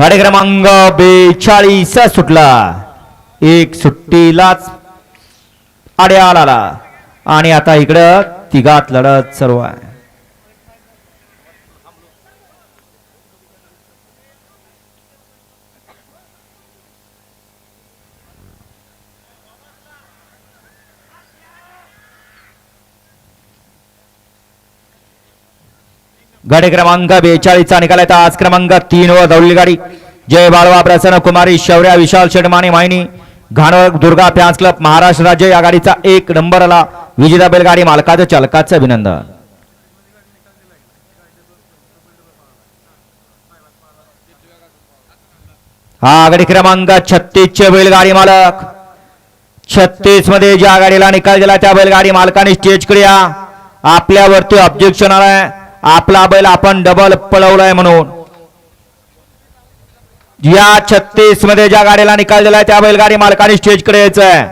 गाडी क्रमांक बेचाळीस सुटला. एक सुट्टीलाच आड्याल आला आणि आता इकडं तिघात लढत सर्व आहे. गाडी क्रमांक बेचाळीसचा निकाल येतात आज क्रमांक तीन वर दौडली गाडी. जय बाळवा प्रसन्न कुमारी शौर्या विशाल शेटमाने माहिनी घाणवळ दुर्गा फॅन्स क्लब महाराष्ट्र राज्य या गाडीचा एक नंबर आला विजेता बैलगाडी मालकाचं चालकाचं अभिनंदन. हा गाडी क्रमांक छत्तीस चे बैलगाडी मालक. छत्तीसमध्ये ज्या गाडीला निकाल दिला त्या बैलगाडी मालकाने स्टेजकडे या आपल्यावरती ऑब्जेक्शन आलाय. आपला बैल आपण डबल पळवलाय म्हणून. या छत्तीसमध्ये ज्या गाडीला निकाल दिलाय त्या बैलगाडी मालकाने स्टेजकडे यायचंय.